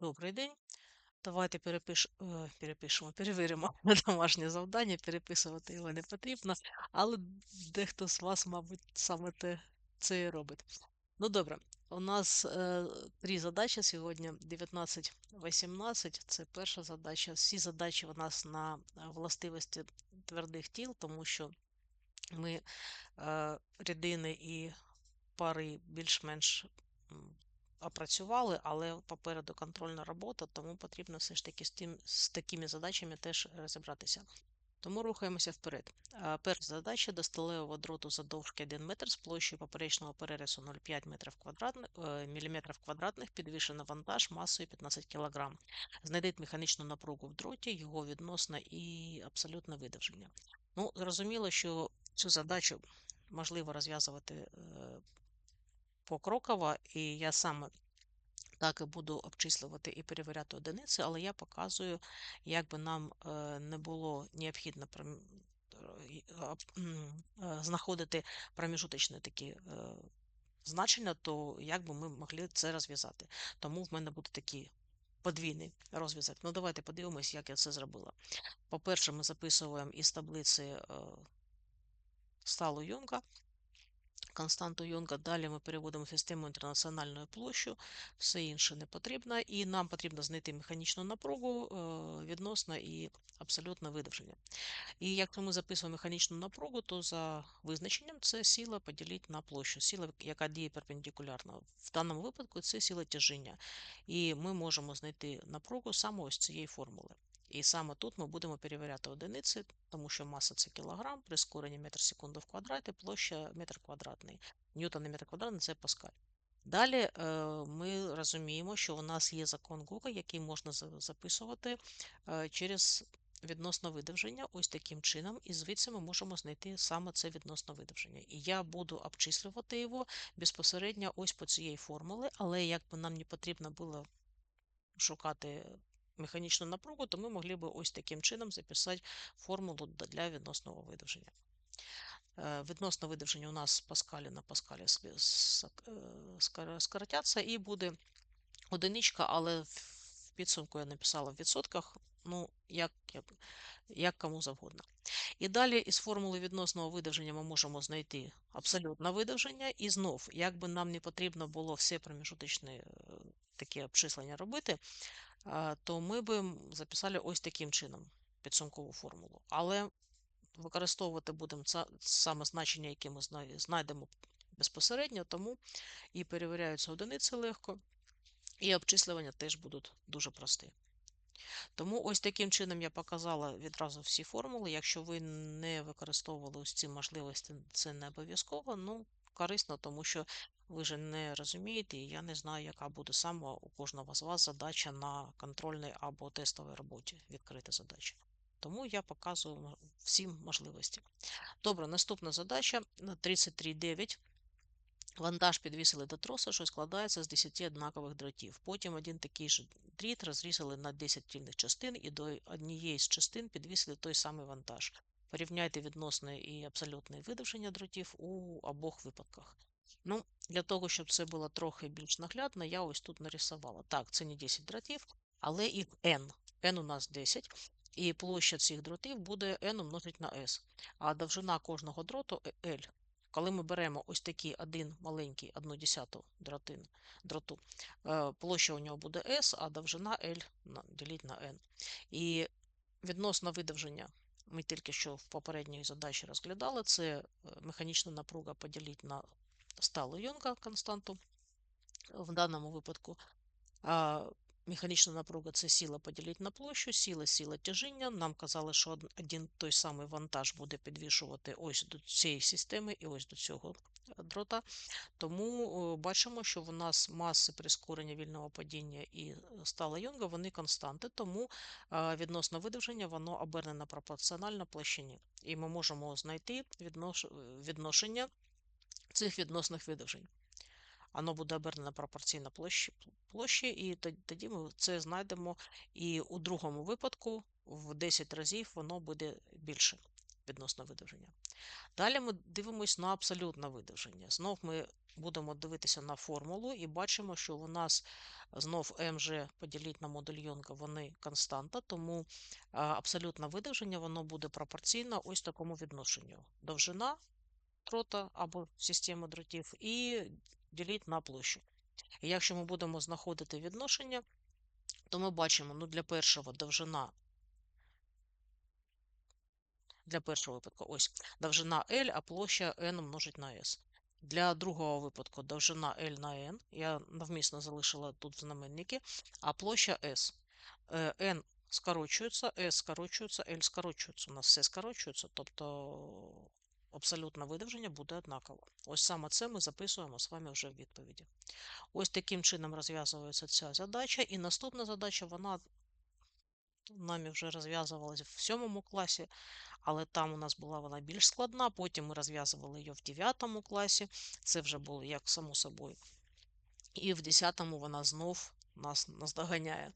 Добрий день. Давайте перепиш... е, перепишемо, перевіримо домашнє завдання, переписувати його не потрібно, але дехто з вас, мабуть, саме те це і робить. Ну добре, у нас е, три задачі сьогодні: 19-18. Це перша задача. Всі задачі у нас на е, властивості твердих тіл, тому що ми е, рідини і пари більш-менш опрацювали, але попереду контрольна робота, тому потрібно все ж таки з тим, з такими задачами теж розібратися. Тому рухаємося вперед. Перша задача до сталевого дроту задовжки 1 метр з площею поперечного перерису 0,5 метрів квадратних, е, квадратних підвішено вантаж масою 15 кг. Знайдіть механічну напругу в дроті, його відносне і абсолютне видовження. Ну, зрозуміло, що цю задачу можливо розв'язувати е, покроково, і я саме так і буду обчислювати і перевіряти одиниці, але я показую, як би нам е, не було необхідно е, знаходити проміжуточні такі е, значення, то як би ми могли це розв'язати. Тому в мене буде такий подвійний розв'язок. Ну, давайте подивимось, як я це зробила. По-перше, ми записуємо із таблиці сталу Юнга константу Йонга. Далі ми переводимо систему інтернаціональною площу, все інше не потрібно, і нам потрібно знайти механічну напругу е, відносно і абсолютне видовження. І якщо ми записуємо механічну напругу, то за визначенням це сила поділити на площу, сила, яка діє перпендикулярно. В даному випадку це сила тяжіння. І ми можемо знайти напругу саме ось цієї формули. І саме тут ми будемо перевіряти одиниці, тому що маса це кілограм, прискорення метр секунду в квадраті, площа метр квадратний. Ньютон на метр квадратний це паскаль. Далі е, ми розуміємо, що у нас є закон Гука, який можна записувати е, через відносно видовження, ось таким чином, і звідси ми можемо знайти саме це відносно видовження. І я буду обчислювати його безпосередньо ось по цієї формули, але якби нам не потрібно було шукати механічну напругу, то ми могли б ось таким чином записати формулу для відносного видовження. Е, відносно видовження у нас паскалі на паскалі е, скоротяться, і буде одиничка, але в підсумку я написала в відсотках, ну, як, як, як кому завгодно. І далі із формули відносного видовження ми можемо знайти абсолютне видовження, і знов, як би нам не потрібно було все проміжуточні е, такі обчислення робити, то ми би записали ось таким чином підсумкову формулу. Але використовувати будемо саме значення, яке ми знайдемо безпосередньо, тому і перевіряються одиниці легко, і обчислювання теж будуть дуже прості. Тому ось таким чином я показала відразу всі формули. Якщо ви не використовували ось ці можливості, це не обов'язково. Ну, корисно, тому що ви ж не розумієте, і я не знаю, яка буде саме у кожного з вас задача на контрольній або тестовій роботі, відкрита задача. Тому я показую всі можливості. Добре, наступна задача 33.9. Вантаж підвісили до троса, що складається з 10 однакових дротів. Потім один такий же дріт розрізали на 10 тільних частин і до однієї з частин підвісили той самий вантаж. Порівняйте відносне і абсолютне видовження дротів у обох випадках. Ну, Для того, щоб це було трохи більш наглядно, я ось тут нарисувала. Так, це не 10 дротів, але їх N. N у нас 10. І площа цих дротів буде N умножить на S. А довжина кожного дроту L. Коли ми беремо ось такий один маленький, одну десяту дротин, дроту, е, площа у нього буде S, а довжина L ділить на N. І відносно видовження ми тільки що в попередній задачі розглядали, це е, механічна напруга поділити на сталу Йонга константу в даному випадку. Механічна напруга це сила поділити на площу, сила, сила тяжіння. Нам казали, що один той самий вантаж буде підвішувати ось до цієї системи і ось до цього дрота. Тому бачимо, що в нас маси прискорення вільного падіння і е, стала Йонга, вони константи, тому відносно видовження воно обернено пропорціонально площині. І ми можемо знайти відношення цих відносних видовжень воно буде обернено пропорційно площі, площі, і тоді ми це знайдемо. І у другому випадку в 10 разів воно буде більше відносно видовження. Далі ми дивимося на абсолютне видовження. Знов ми будемо дивитися на формулу і бачимо, що у нас знов МЖ поділіть на модуль Йонга, вони константа, тому абсолютне видовження воно буде пропорційно ось такому відношенню. Довжина дрота або системи дротів і діліть на площу. І якщо ми будемо знаходити відношення, то ми бачимо, ну для першого довжина для першого випадку ось довжина L, а площа n множить на S. Для другого випадку довжина L на n, я навмисно залишила тут знаменники, а площа S. Е, n скорочується, S скорочується, L скорочується. У нас все скорочується, тобто абсолютне видовження буде однаково. Ось саме це ми записуємо з вами вже в відповіді. Ось таким чином розв'язується ця задача. І наступна задача, вона нами вже розв'язувалася в сьомому класі, але там у нас була вона більш складна. Потім ми розв'язували її в 9 класі. Це вже було як само собою. І в 10 вона знов нас наздоганяє.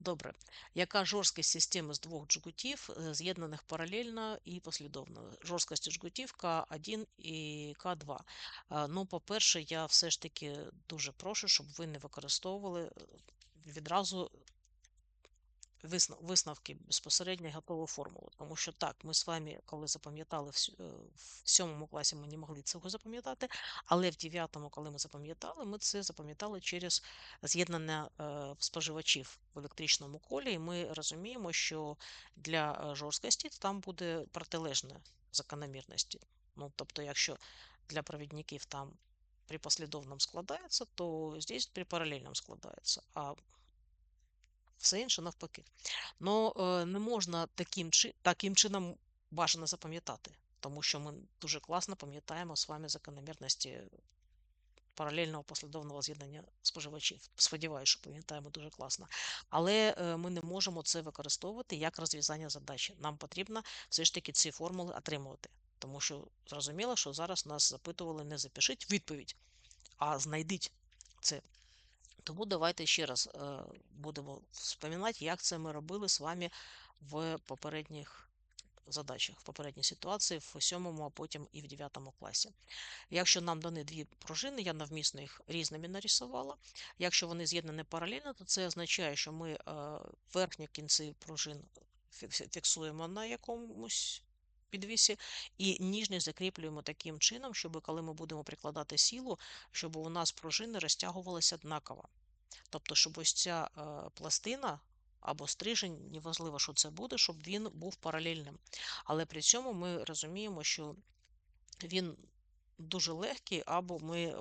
Добре, яка жорсткість системи з двох джгутів, е, з'єднаних паралельно і послідовно? Жорсткості джгутів К1 і К2. Е, Ну, по-перше, я все ж таки дуже прошу, щоб ви не використовували е, відразу висновки безпосередньо готову формулу. Тому що так, ми з вами, коли запам'ятали в е, сьомому класі, ми не могли цього запам'ятати, але в дев'ятому, коли ми запам'ятали, ми це запам'ятали через з'єднання е, споживачів в електричному колі, і ми розуміємо, що для е, жорсткості там буде протилежна закономірності. Ну, тобто, якщо для провідників там при послідовном складається, то здесь при паралельном складається. А все інше навпаки. Ну, не можна таким, таким чином бажано запам'ятати, тому що ми дуже класно пам'ятаємо з вами закономірності паралельного послідовного з'єднання споживачів. Сподіваюся, що пам'ятаємо дуже класно. Але е, ми не можемо це використовувати як розв'язання задачі. Нам потрібно все ж таки ці формули отримувати. Тому що зрозуміло, що зараз нас запитували не запишіть відповідь, а знайдіть це. Тому давайте ще раз е, будемо вспоминати, як це ми робили з вами в попередніх задачах, в попередній ситуації, в сьомому, а потім і в дев'ятому класі. Якщо нам дані дві пружини, я навмісно їх різними нарисувала. Якщо вони з'єднані паралельно, то це означає, що ми е, верхні кінці пружин фіксуємо на якомусь підвісі, і ніжні закріплюємо таким чином, щоб коли ми будемо прикладати силу, щоб у нас пружини розтягувалися однаково. Тобто, щоб ось ця е, пластина або стрижень, неважливо, що це буде, щоб він був паралельним. Але при цьому ми розуміємо, що він дуже легкий, або ми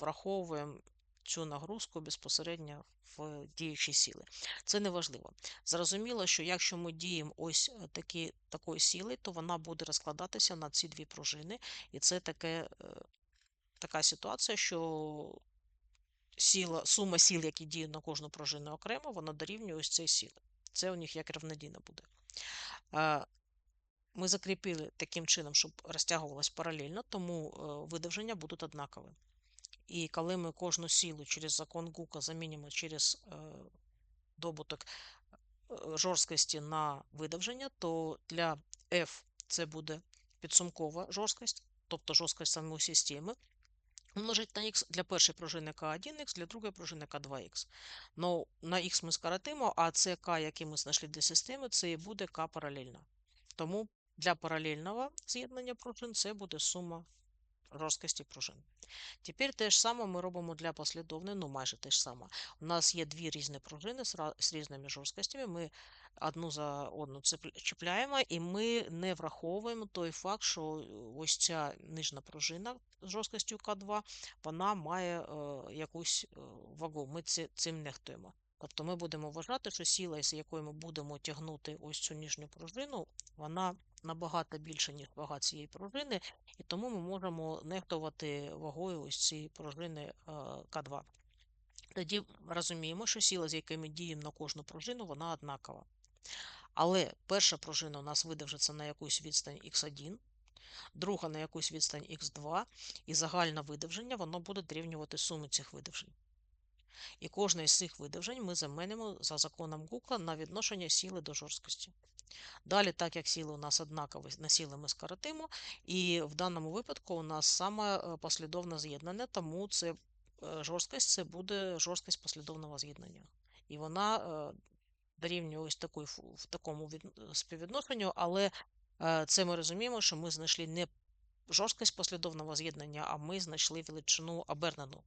враховуємо цю нагрузку безпосередньо в діючі сили. Це не важливо. Зрозуміло, що якщо ми діємо ось е, такі, такої сили, то вона буде розкладатися на ці дві пружини, і це таке, е, така ситуація, що сила, сума сил, які діють на кожну пружину окремо, вона дорівнює ось цій сили. Це у них як рівнодійно буде. Е, Ми закріпили таким чином, щоб розтягувалось паралельно, тому видовження будуть однакові. І коли ми кожну силу через закон Гука замінимо через е, добуток е, жорсткості на видовження, то для F це буде підсумкова жорсткість, тобто жорсткість самої системи, умножить на х для першої пружини К1х, для другої пружини К2х. Ну, на х ми скоротимо, а це К, який ми знайшли для системи, це і буде К паралельна. Тому для паралельного з'єднання пружин це буде сума жорсткості пружин. Тепер те ж саме ми робимо для послідовної, ну майже те ж саме. У нас є дві різні пружини з, різними жорсткостями. Ми одну за одну чіпляємо, і ми не враховуємо той факт, що е, ось ця нижня пружина з жорсткістю К2, вона має е, якусь е, вагу. Ми цим нехтуємо. Тобто ми будемо вважати, що сила, з якою ми будемо тягнути ось цю нижню пружину, вона набагато більша, ніж вага цієї пружини, і тому ми можемо нехтувати вагою ось цієї пружини е, К2. Тоді розуміємо, що сила, з якими діємо на кожну пружину, вона однакова. Але перша пружина у нас видовжиться на якусь відстань х1, друга на якусь відстань х2, і загальне видовження воно буде дорівнювати сумі цих видовжень. І кожне з цих видовжень ми замінимо за законом Гукла на відношення сили до жорсткості. Далі, так як сили у нас однакові, на сили ми скоротимо, і в даному випадку у нас саме е, послідовне з'єднання, тому це е, жорсткість це буде жорсткість послідовного з'єднання. І вона е, дорівнює ось такої, фу- в такому від, співвідношенню, але це ми розуміємо, що ми знайшли не жорсткість послідовного з'єднання, а ми знайшли величину обернену.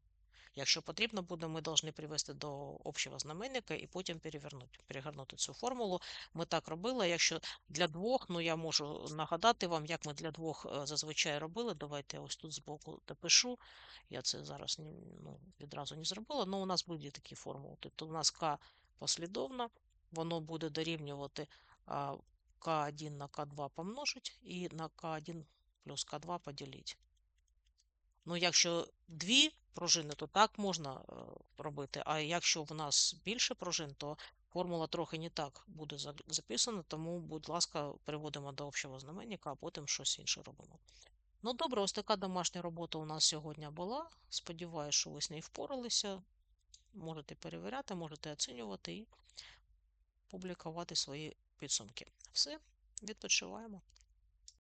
Якщо потрібно буде, ми повинні привести до общого знаменника і потім перевернути, перегорнути цю формулу. Ми так робили. Якщо для двох, ну я можу нагадати вам, як ми для двох е, зазвичай робили. Давайте я ось тут збоку допишу. Я це зараз ну, відразу не зробила, але у нас будуть такі формули. Тобто у нас К послідовно, воно буде дорівнювати К1 на К2 помножить і на К1 плюс К2 поділити. Ну, якщо дві пружини, то так можна е, робити. А якщо в нас більше пружин, то формула трохи не так буде записана, тому, будь ласка, переводимо до общого знаменника, а потім щось інше робимо. Ну, добре, ось така домашня робота у нас сьогодні була. Сподіваюсь, що ви з нею впоралися. Можете перевіряти, можете оцінювати і публікувати свої підсумки. Все, відпочиваємо.